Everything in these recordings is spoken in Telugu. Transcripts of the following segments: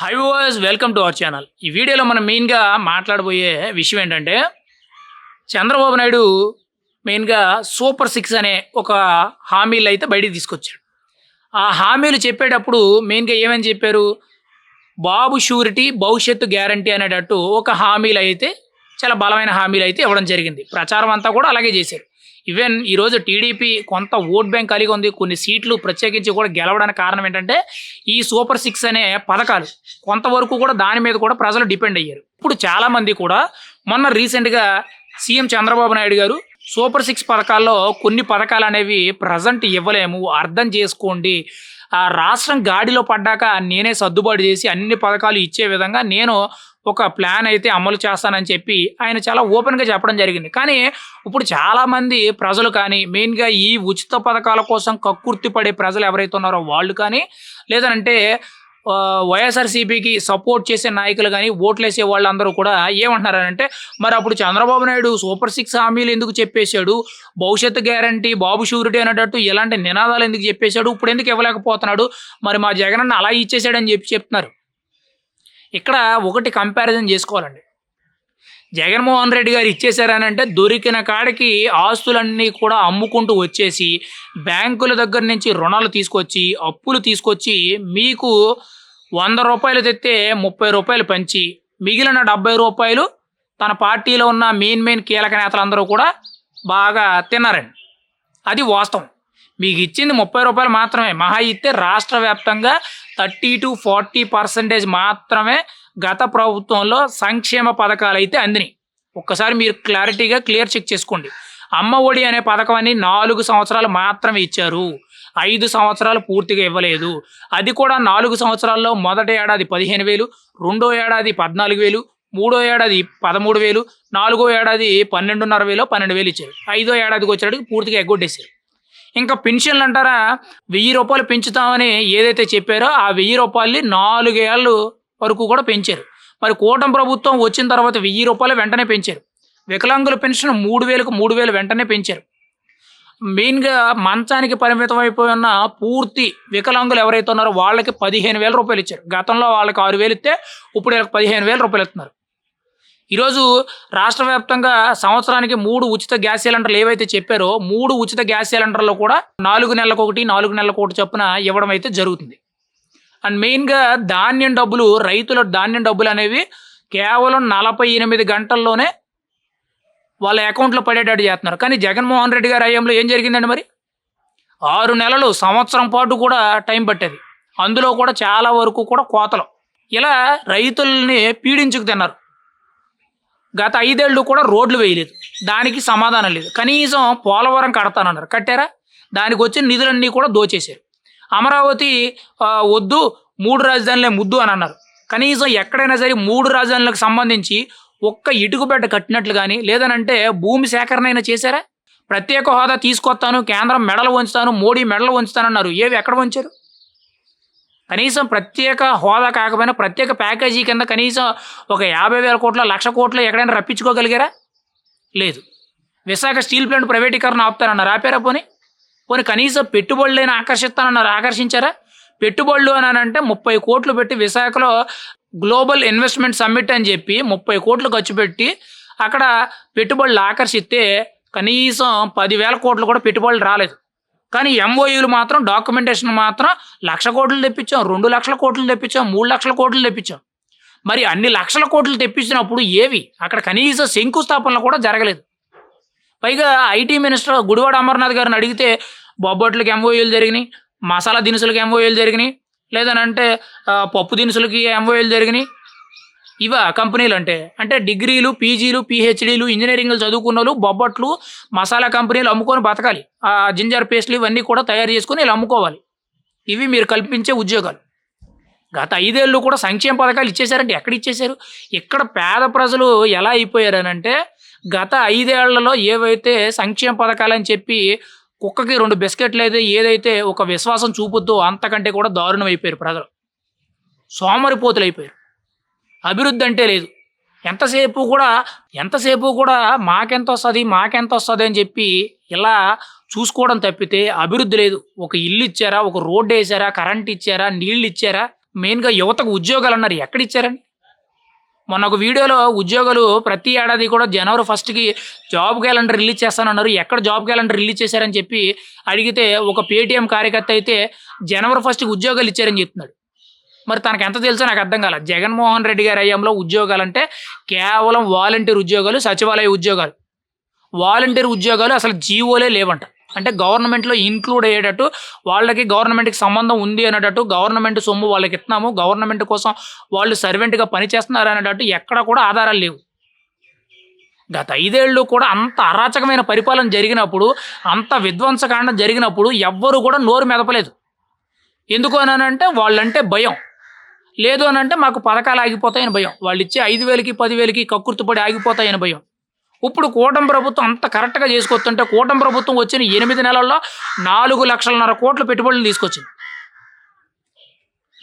హై వాజ్ వెల్కమ్ టు అవర్ ఛానల్ ఈ వీడియోలో మనం మెయిన్గా మాట్లాడబోయే విషయం ఏంటంటే చంద్రబాబు నాయుడు మెయిన్గా సూపర్ సిక్స్ అనే ఒక హామీలు అయితే బయటికి తీసుకొచ్చాడు. ఆ హామీలు చెప్పేటప్పుడు మెయిన్గా ఏమని చెప్పారు? బాబు షూరిటీ భవిష్యత్తు గ్యారంటీ అనేటట్టు ఒక హామీలు అయితే చాలా బలమైన హామీలు అయితే ఇవ్వడం జరిగింది. ప్రచారం అంతా కూడా అలాగే చేశారు. ఈవెన్ ఈరోజు టీడీపీ కొంత ఓట్ బ్యాంక్ కలిగి ఉంది. కొన్ని సీట్లు ప్రత్యేకించి కూడా గెలవడానికి కారణం ఏంటంటే ఈ సూపర్ సిక్స్ అనే పథకాలు కొంతవరకు కూడా దాని మీద కూడా ప్రజలు డిపెండ్ అయ్యారు. ఇప్పుడు చాలామంది కూడా మొన్న రీసెంట్గా సీఎం చంద్రబాబు నాయుడు గారు సూపర్ సిక్స్ పథకాల్లో కొన్ని పథకాలు అనేవి ప్రజెంట్ ఇవ్వలేము. అర్థం చేసుకోండి. ఆ రాష్ట్రం గాడిలో పడ్డాక నేనే సర్దుబాటు చేసి అన్ని పథకాలు ఇచ్చే విధంగా నేను ఒక ప్లాన్ అయితే అమలు చేస్తానని చెప్పి ఆయన చాలా ఓపెన్గా చెప్పడం జరిగింది. కానీ ఇప్పుడు చాలామంది ప్రజలు కానీ మెయిన్గా ఈ ఉచిత పథకాల కోసం కక్కుర్తి పడే ప్రజలు ఎవరైతే ఉన్నారో వాళ్ళు కానీ లేదంటే వైఎస్ఆర్సీపీకి సపోర్ట్ చేసే నాయకులు కానీ ఓట్లు వేసే వాళ్ళందరూ కూడా ఏమంటున్నారంటే మరి అప్పుడు చంద్రబాబు నాయుడు సూపర్ సిక్స్ హామీలు ఎందుకు చెప్పేశాడు? భవిష్యత్తు గ్యారంటీ బాబు షూరిటీ అనేటట్టు ఇలాంటి నినాదాలు ఎందుకు చెప్పేశాడు? ఇప్పుడు ఎందుకు ఇవ్వలేకపోతున్నాడు? మరి మా జగన్ అలా ఇచ్చేసాడని చెప్పి చెప్తున్నారు. ఇక్కడ ఒకటి కంపారిజన్ చేసుకోవాలండి. జగన్మోహన్ రెడ్డి గారు ఇచ్చేశారనంటే దొరికిన కాడికి ఆస్తులన్నీ కూడా అమ్ముకుంటూ వచ్చేసి బ్యాంకుల దగ్గర నుంచి రుణాలు తీసుకొచ్చి అప్పులు తీసుకొచ్చి మీకు వంద రూపాయలు తెస్తే ముప్పై రూపాయలు పంచి మిగిలిన డెబ్బై రూపాయలు తన పార్టీలో ఉన్న మెయిన్ మెయిన్ కీలక నేతలందరూ కూడా బాగా తిన్నారండి. అది వాస్తవం. మీకు ఇచ్చింది ముప్పై రూపాయలు మాత్రమే. మహా ఇస్తే రాష్ట్ర వ్యాప్తంగా థర్టీ టు ఫార్టీ పర్సెంటేజ్ మాత్రమే గత ప్రభుత్వంలో సంక్షేమ పథకాలు అయితే అందినాయి. ఒక్కసారి మీరు క్లారిటీగా క్లియర్ చెక్ చేసుకోండి. అమ్మ ఒడి అనే పథకాన్ని నాలుగు సంవత్సరాలు మాత్రమే ఇచ్చారు. ఐదు సంవత్సరాలు పూర్తిగా ఇవ్వలేదు. అది కూడా నాలుగు సంవత్సరాల్లో మొదటి ఏడాది పదిహేను వేలు రెండో ఏడాది పద్నాలుగు వేలు మూడో ఏడాది పదమూడు వేలు నాలుగో ఏడాది పన్నెండున్నర వేలు పన్నెండు వేలు ఇచ్చారు. ఐదో ఏడాదికి వచ్చేటికి పూర్తిగా ఎగ్గొట్టేశారు. ఇంకా పెన్షన్లు అంటారా? వెయ్యి రూపాయలు పెంచుతామని ఏదైతే చెప్పారో ఆ వెయ్యి రూపాయలని నాలుగేళ్ళు వరకు కూడా పెంచారు. మరి కూటమి ప్రభుత్వం వచ్చిన తర్వాత వెయ్యి రూపాయలు వెంటనే పెంచారు. వికలాంగుల పెన్షన్ మూడు వేలకు మూడు వేలు వెంటనే పెంచారు. మెయిన్గా మంచానికి పరిమితం అయిపోయి ఉన్న పూర్తి వికలాంగులు ఎవరైతే ఉన్నారో వాళ్ళకి పదిహేను వేల రూపాయలు ఇచ్చారు. గతంలో వాళ్ళకి ఆరు వేలు ఇస్తే ఇప్పుడు వీళ్ళకి పదిహేను వేల రూపాయలు ఇస్తున్నారు. ఈరోజు రాష్ట్ర వ్యాప్తంగా సంవత్సరానికి మూడు ఉచిత గ్యాస్ సిలిండర్లు ఏవైతే చెప్పారో మూడు ఉచిత గ్యాస్ సిలిండర్లు కూడా నాలుగు నెలలకు ఒకటి నాలుగు నెలలకు ఒకటి చొప్పున ఇవ్వడం అయితే జరుగుతుంది. అండ్ మెయిన్గా ధాన్యం డబ్బులు రైతుల ధాన్యం డబ్బులు అనేవి కేవలం నలభై ఎనిమిది గంటల్లోనే వాళ్ళ అకౌంట్లో పడేటట్టు చేస్తున్నారు. కానీ జగన్మోహన్ రెడ్డి గారి హయాంలో ఏం జరిగిందండి మరి? ఆరు నెలలు సంవత్సరం పాటు కూడా టైం పట్టేది. అందులో కూడా చాలా వరకు కూడా కోతలు. ఇలా రైతుల్ని పీడించుకు తిన్నారు. గత ఐదేళ్ళు కూడా రోడ్లు వేయలేదు. దానికి సమాధానం లేదు. కనీసం పోలవరం కడతానన్నారు. కట్టారా? దానికి వచ్చిన నిధులన్నీ కూడా దోచేశారు. అమరావతి వద్దు మూడు రాజధానులే ముద్దు అని అన్నారు. కనీసం ఎక్కడైనా సరే మూడు రాజధానులకు సంబంధించి ఒక్క ఇటుకుబెట్ట కట్టినట్లు కానీ లేదనంటే భూమి సేకరణ అయినా చేశారా? ప్రత్యేక హోదా తీసుకొస్తాను కేంద్రం మెడలు వంచుతాను మోడీ మెడలు వంచుతానన్నారు. ఏవి? ఎక్కడ వంచారు? కనీసం ప్రత్యేక హోదా కాకపోయినా ప్రత్యేక ప్యాకేజీ కింద కనీసం ఒక యాభై వేల కోట్ల లక్ష కోట్లు ఎక్కడైనా రప్పించుకోగలిగారా? లేదు. విశాఖ స్టీల్ ప్లాంట్ ప్రైవేటీకరణ ఆపుతారన్నారు ఆపారా పోనీ? పోనీ కనీసం పెట్టుబడులైనా ఆకర్షిస్తానన్నారు. ఆకర్షించారా? పెట్టుబడులు అని అంటే ముప్పై కోట్లు పెట్టి విశాఖలో గ్లోబల్ ఇన్వెస్ట్మెంట్ సమ్మిట్ అని చెప్పి ముప్పై కోట్లు ఖర్చు పెట్టి అక్కడ పెట్టుబడులు ఆకర్షిస్తే కనీసం పదివేల కోట్లు కూడా పెట్టుబడులు రాలేదు. కానీ ఎంఓయూలు మాత్రం డాక్యుమెంటేషన్ మాత్రం లక్ష కోట్లు తెప్పించాం రెండు లక్షల కోట్లు తెప్పించాం మూడు లక్షల కోట్లు తెప్పించాం. మరి అన్ని లక్షల కోట్లు తెప్పించినప్పుడు ఏవి? అక్కడ కనీసం శంకుస్థాపనలు కూడా జరగలేదు. పైగా ఐటీ మినిస్టర్ గుడివాడ అమర్నాథ్ గారిని అడిగితే బొబ్బట్లకి ఎంఓయూలు జరిగినాయి మసాలా దినుసులకి ఎంఓయూలు జరిగినాయి లేదనంటే పప్పు దినుసులకి ఎంఓయూలు జరిగినాయి ఇవా కంపెనీలు అంటే అంటే డిగ్రీలు పీజీలు పిహెచ్డీలు ఇంజనీరింగ్లు చదువుకున్న వాళ్ళు బొబ్బట్లు మసాలా కంపెనీలు అమ్ముకొని బతకాలి. ఆ జింజర్ పేస్ట్లు ఇవన్నీ కూడా తయారు చేసుకుని వీళ్ళు అమ్ముకోవాలి. ఇవి మీరు కల్పించే ఉద్యోగాలు. గత ఐదేళ్ళు కూడా సంక్షేమ పథకాలు ఇచ్చేశారంటే ఎక్కడ ఇచ్చేశారు? ఇక్కడ పేద ప్రజలు ఎలా అయిపోయారనంటే గత ఐదేళ్ళలో ఏవైతే సంక్షేమ పథకాలు అని చెప్పి కుక్కకి రెండు బిస్కెట్లు అయితే ఏదైతే ఒక విశ్వాసం చూపుద్దో అంతకంటే కూడా దారుణం అయిపోయారు ప్రజలు. సోమరిపోతులు అయిపోయారు. అభివృద్ధి అంటే లేదు. ఎంతసేపు కూడా ఎంతసేపు కూడా మాకెంత వస్తుంది మాకెంత వస్తుంది అని చెప్పి ఇలా చూసుకోవడం తప్పితే అభివృద్ధి లేదు. ఒక ఇల్లు ఇచ్చారా ఒక రోడ్డు వేసారా కరెంట్ ఇచ్చారా నీళ్ళు ఇచ్చారా? మెయిన్గా యువతకు ఉద్యోగాలు అన్నారు. ఎక్కడ ఇచ్చారని మొన్న ఒక వీడియోలో ఉద్యోగాలు ప్రతి ఏడాది కూడా జనవరి ఫస్ట్కి జాబ్ క్యాలెండర్ రిలీజ్ చేస్తానన్నారు. ఎక్కడ జాబ్ క్యాలెండర్ రిలీజ్ చేశారని చెప్పి అడిగితే ఒక పేటీఎం కార్యకర్త అయితే జనవరి ఫస్ట్కి ఉద్యోగాలు ఇచ్చారని చెప్తున్నాడు. మరి తనకు ఎంత తెలుసో నాకు అర్థం కాలేదు జగన్మోహన్ రెడ్డి గారి హయాంలో ఉద్యోగాలు అంటే కేవలం వాలంటీర్ ఉద్యోగాలు సచివాలయ ఉద్యోగాలు. వాలంటీర్ ఉద్యోగాలు అసలు జీవోలే లేవంట. అంటే గవర్నమెంట్లో ఇన్క్లూడ్ అయ్యేటట్టు వాళ్ళకి గవర్నమెంట్కి సంబంధం ఉంది అనేటట్టు గవర్నమెంట్ సొమ్ము వాళ్ళకి ఇస్తున్నాము గవర్నమెంట్ కోసం వాళ్ళు సర్వెంట్గా పనిచేస్తున్నారు అనేటట్టు ఎక్కడ కూడా ఆధారాలు లేవు. గత ఐదేళ్ళు కూడా అంత అరాచకమైన పరిపాలన జరిగినప్పుడు అంత విధ్వంసకాండ జరిగినప్పుడు ఎవ్వరు కూడా నోరు మెదపలేదు. ఎందుకు అని అంటే వాళ్ళంటే భయం. లేదు అని అంటే మాకు పథకాలు ఆగిపోతాయని భయం. వాళ్ళు ఇచ్చే ఐదు వేలకి పదివేలకి కక్కుర్తిపడి ఆగిపోతాయని భయం. ఇప్పుడు కూటమి ప్రభుత్వం అంత కరెక్ట్గా చేసుకొస్తుంటే కూటమి ప్రభుత్వం వచ్చిన ఎనిమిది నెలల్లో నాలుగు లక్షలన్నర కోట్ల పెట్టుబడులు తీసుకొచ్చింది.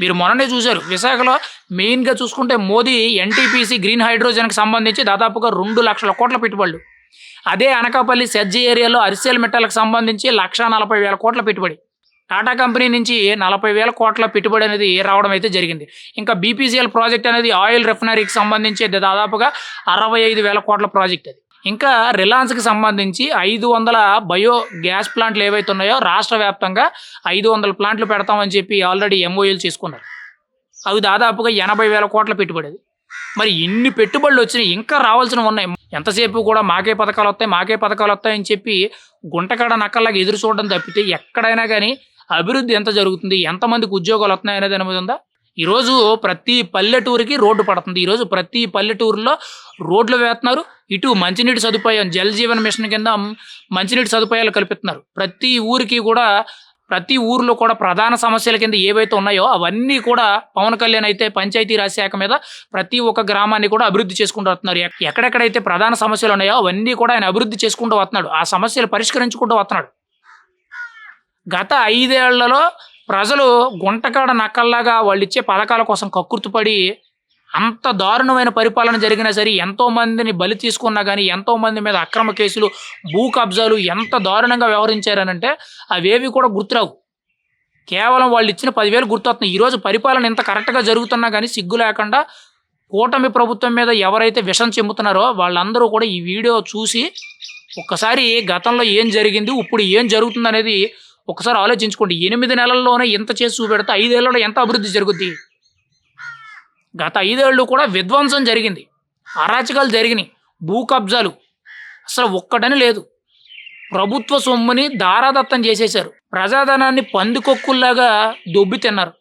మీరు మొన్ననే చూశారు. విశాఖలో మెయిన్గా చూసుకుంటే మోదీ ఎన్టీపీసీ గ్రీన్ హైడ్రోజన్కి సంబంధించి దాదాపుగా రెండు లక్షల కోట్ల పెట్టుబడులు. అదే అనకాపల్లి సెజ్జి ఏరియాలో అరిసెల్ మెట్టాలకు సంబంధించి లక్ష నలభై వేల కోట్ల పెట్టుబడి. టాటా కంపెనీ నుంచి నలభై వేల కోట్ల పెట్టుబడి అనేది రావడం అయితే జరిగింది. ఇంకా బీపీసీఎల్ ప్రాజెక్ట్ అనేది ఆయిల్ రిఫైనరీకి సంబంధించి దాదాపుగా అరవై ఐదు వేల కోట్ల ప్రాజెక్ట్ అది. ఇంకా రిలయన్స్కి సంబంధించి ఐదు వందల బయో గ్యాస్ ప్లాంట్లు ఏవైతే ఉన్నాయో రాష్ట్ర వ్యాప్తంగా ఐదు వందల ప్లాంట్లు పెడతామని చెప్పి ఆల్రెడీ ఎంఓఎల్ చేసుకున్నారు. అవి దాదాపుగా ఎనభై వేల కోట్ల పెట్టుబడి అది. మరి ఇన్ని పెట్టుబడులు వచ్చినాయి ఇంకా రావాల్సినవి ఉన్నాయి. ఎంతసేపు కూడా మాకే పథకాలు వస్తాయి మాకే పథకాలు వస్తాయని చెప్పి గుంటకాడ నక్కల్లాగా ఎదురు చూడడం తప్పితే ఎక్కడైనా కానీ అభివృద్ధి ఎంత జరుగుతుంది? ఎంతమందికి ఉద్యోగాలు వస్తున్నాయి అనేది అనేది ఉందా? ఈరోజు ప్రతి పల్లెటూరికి రోడ్డు పడుతుంది. ఈరోజు ప్రతి పల్లెటూరులో రోడ్లు వేస్తున్నారు. ఇటు మంచినీటి సదుపాయం జల్ జీవన మిషన్ కింద మంచినీటి సదుపాయాలు కల్పిస్తున్నారు. ప్రతి ఊరికి కూడా ప్రతి ఊర్లో కూడా ప్రధాన సమస్యల కింద ఏవైతే ఉన్నాయో అవన్నీ కూడా పవన్ కళ్యాణ్ అయితే పంచాయతీ రాజ్ శాఖ మీద ప్రతి ఒక్క గ్రామాన్ని కూడా అభివృద్ధి చేసుకుంటూ వస్తున్నారు. ఎక్కడెక్కడైతే ప్రధాన సమస్యలు ఉన్నాయో అవన్నీ కూడా ఆయన అభివృద్ధి చేసుకుంటూ వస్తున్నాడు. ఆ సమస్యలు పరిష్కరించుకుంటూ వస్తున్నాడు. గత ఐదేళ్ళలో ప్రజలు గుంటకాడ నక్కల్లాగా వాళ్ళు ఇచ్చే పథకాల కోసం కక్కుర్తుపడి అంత దారుణమైన పరిపాలన జరిగినా సరే ఎంతోమందిని బలి తీసుకున్నా కానీ ఎంతోమంది మీద అక్రమ కేసులు భూ కబ్జాలు ఎంత దారుణంగా వ్యవహరించారనంటే అవేవి కూడా గుర్తురావు. కేవలం వాళ్ళు ఇచ్చిన పదివేలు గుర్తొస్తున్నాయి ఈరోజు పరిపాలన ఇంత కరెక్ట్గా జరుగుతున్నా కానీ సిగ్గు లేకుండా కూటమి ప్రభుత్వం మీద ఎవరైతే విషం చెమ్ముతున్నారో వాళ్ళందరూ కూడా ఈ వీడియో చూసి ఒక్కసారి గతంలో ఏం జరిగింది ఇప్పుడు ఏం జరుగుతుంది అనేది ఒకసారి ఆలోచించుకోండి ఎనిమిది నెలల్లోనే ఎంత చేసి చూపెడితే ఐదేళ్ళలో ఎంత అభివృద్ధి జరుగుద్ది? గత ఐదేళ్ళు కూడా విధ్వంసం జరిగింది అరాచకాలు జరిగినాయి భూ కబ్జాలు. అసలు ఒక్కటని లేదు. ప్రభుత్వ సొమ్ముని దారాదత్తం చేసేశారు. ప్రజాధనాన్ని పందికొక్కుల్లాగా దొబ్బి తిన్నారు.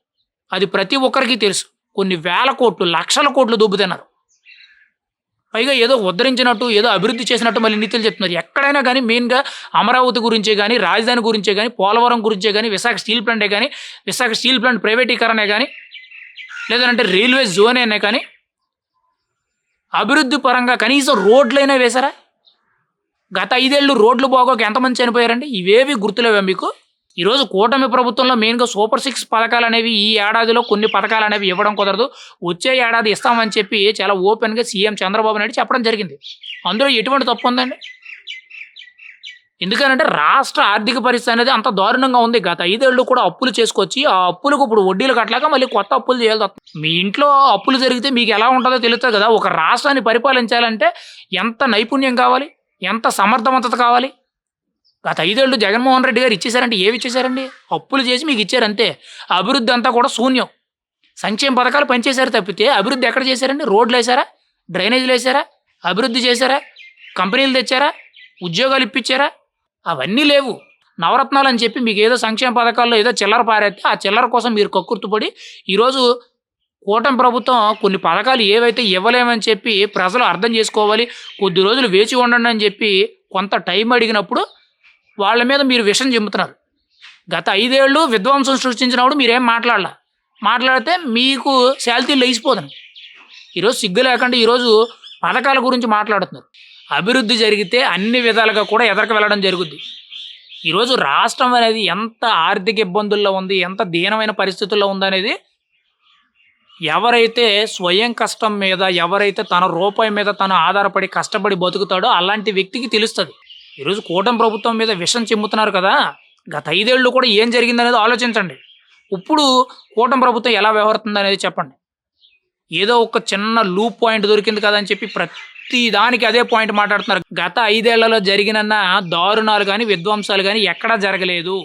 అది ప్రతి ఒక్కరికి తెలుసు. కొన్ని వేల కోట్లు లక్షల కోట్లు దొబ్బి తిన్నారు. పైగా ఏదో ఉద్ధరించినట్టు ఏదో అభివృద్ధి చేసినట్టు మళ్ళీ నీతులు చెప్తున్నారు. ఎక్కడైనా కానీ మెయిన్గా అమరావతి గురించే కానీ రాజధాని గురించే కానీ పోలవరం గురించే కానీ విశాఖ స్టీల్ ప్లాంటే కానీ విశాఖ స్టీల్ ప్లాంట్ ప్రైవేటీకరణే కానీ లేదంటే రైల్వే జోన్ అయినా కానీ అభివృద్ధి పరంగా కనీసం రోడ్లైనా వేశారా? గత ఐదేళ్ళు రోడ్లు బాగోక ఎంతమంది చనిపోయారండి? ఇవేవి గుర్తులేవా మీకు? ఈరోజు కూటమి ప్రభుత్వంలో మెయిన్గా సూపర్ సిక్స్ పథకాలు అనేవి ఈ ఏడాదిలో కొన్ని పథకాలు అనేవి ఇవ్వడం కుదరదు. వచ్చే ఏడాది ఇస్తామని చెప్పి చాలా ఓపెన్గా సీఎం చంద్రబాబు నాయుడు చెప్పడం జరిగింది. అందులో ఎటువంటి తప్పు ఉందండి? ఎందుకనంటే రాష్ట్ర ఆర్థిక పరిస్థితి అనేది అంత దారుణంగా ఉంది. గత ఐదేళ్ళు కూడా అప్పులు చేసుకొచ్చి ఆ అప్పులకు ఇప్పుడు వడ్డీలు కట్టలేక మళ్ళీ కొత్త అప్పులు చేయాలి మీ ఇంట్లో అప్పులు జరిగితే మీకు ఎలా ఉంటుందో తెలుస్తుంది కదా. ఒక రాష్ట్రాన్ని పరిపాలించాలంటే ఎంత నైపుణ్యం కావాలి? ఎంత సమర్థవంతత కావాలి? గత ఐదేళ్ళు జగన్మోహన్ రెడ్డి గారు ఇచ్చేశారంటే ఏమి ఇచ్చేశారండి? అప్పులు చేసి మీకు ఇచ్చారు అంతే. అభివృద్ధి అంతా కూడా శూన్యం. సంక్షేమ పథకాలు పనిచేశారు తప్పితే అభివృద్ధి ఎక్కడ చేశారండి? రోడ్లు వేశారా? డ్రైనేజీలు వేశారా? అభివృద్ధి చేశారా? కంపెనీలు తెచ్చారా? ఉద్యోగాలు ఇప్పించారా? అవన్నీ లేవు. నవరత్నాలు అని చెప్పి మీకు ఏదో సంక్షేమ పథకాల్లో ఏదో చిల్లర పారేస్తే ఆ చిల్లర కోసం మీరు కక్కుర్తుపడి ఈరోజు కూటమి ప్రభుత్వం కొన్ని పథకాలు ఏవైతే ఇవ్వలేమని చెప్పి ప్రజలు అర్థం చేసుకోవాలి కొద్ది రోజులు వేచి ఉండండి అని చెప్పి కొంత టైం అడిగినప్పుడు వాళ్ళ మీద మీరు విషం చెబుతున్నారు గత ఐదేళ్ళు విధ్వంసం సృష్టించినప్పుడు మీరేం మాట్లాడాల? మాట్లాడితే మీకు శాలిటీ లేచిపోతుంది. ఈరోజు సిగ్గు లేకుండా ఈరోజు పథకాల గురించి మాట్లాడుతున్నారు. అభివృద్ధి జరిగితే అన్ని విధాలుగా కూడా ఎదరికి వెళ్ళడం జరుగుద్ది. ఈరోజు రాష్ట్రం అనేది ఎంత ఆర్థిక ఇబ్బందుల్లో ఉంది ఎంత దీనమైన పరిస్థితుల్లో ఉందనేది ఎవరైతే స్వయం కష్టం మీద ఎవరైతే తన రూపాయి మీద తను ఆధారపడి కష్టపడి బతుకుతాడో అలాంటి వ్యక్తికి తెలుస్తుంది. ఈరోజు కూటమి ప్రభుత్వం మీద విషం చిమ్ముతున్నారు కదా గత ఐదేళ్ళు కూడా ఏం జరిగిందనేది ఆలోచించండి. ఇప్పుడు కూటమి ప్రభుత్వం ఎలా వ్యవహరిస్తుంది అనేది చెప్పండి. ఏదో ఒక చిన్న లూప్ పాయింట్ దొరికింది కదా అని చెప్పి ప్రతి దానికి అదే పాయింట్ మాట్లాడుతున్నారు. గత ఐదేళ్ళలో జరిగిన దారుణాలు కానీ విధ్వంసాలు కానీ ఎక్కడా జరగలేదు.